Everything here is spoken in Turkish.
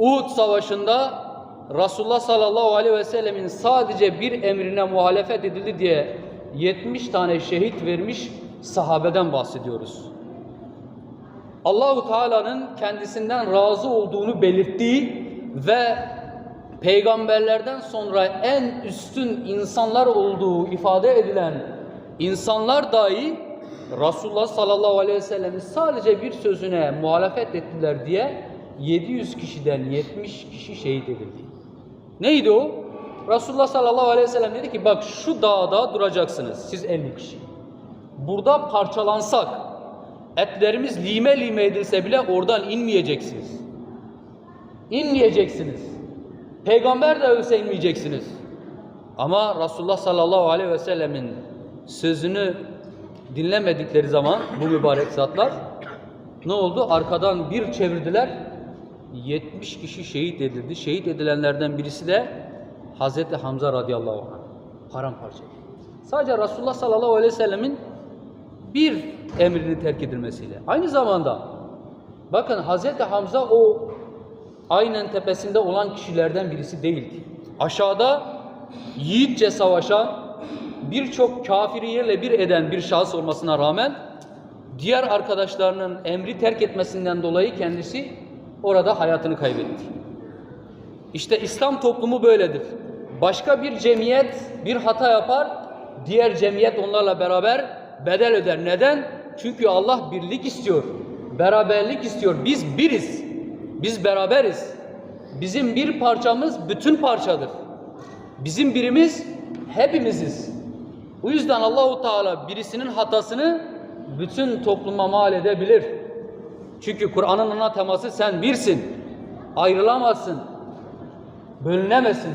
Uhud Savaşı'nda Resulullah sallallahu aleyhi ve sellemin sadece bir emrine muhalefet edildi diye 70 tane şehit vermiş sahabeden bahsediyoruz. Allahu Teala'nın kendisinden razı olduğunu belirttiği ve peygamberlerden sonra en üstün insanlar olduğu ifade edilen insanlar dahi Resulullah sallallahu aleyhi ve sellemin sadece bir sözüne muhalefet ettiler diye 700 kişiden 70 kişi şehit edildi. Neydi o? Resulullah sallallahu aleyhi ve sellem dedi ki bak şu dağda duracaksınız siz 50 kişi. Burada parçalansak, etlerimiz lime lime edilse bile oradan inmeyeceksiniz. İnmeyeceksiniz. Peygamber de ölse inmeyeceksiniz. Ama Resulullah sallallahu aleyhi ve sellemin sözünü dinlemedikleri zaman bu mübarek zatlar ne oldu? Arkadan bir çevirdiler. 70 kişi şehit edildi. Şehit edilenlerden birisi de Hazreti Hamza radıyallahu anh. Paramparça. Sadece Resulullah sallallahu aleyhi ve sellemin bir emrinin terk edilmesiyle. Aynı zamanda bakın Hazreti Hamza o aynen tepesinde olan kişilerden birisi değildi. Aşağıda yiğitçe savaşan, birçok kafiri yerle bir eden bir şahıs olmasına rağmen diğer arkadaşlarının emri terk etmesinden dolayı kendisi orada hayatını kaybetti. İşte İslam toplumu böyledir. Başka bir cemiyet bir hata yapar, diğer cemiyet onlarla beraber bedel öder. Neden? Çünkü Allah birlik istiyor, beraberlik istiyor. Biz biriz, biz beraberiz. Bizim bir parçamız bütün parçadır. Bizim birimiz hepimiziz. O yüzden Allahu Teala birisinin hatasını bütün topluma mal edebilir. Çünkü Kur'an'ın ana teması sen birsin. Ayrılamazsın. Bölünemezsin.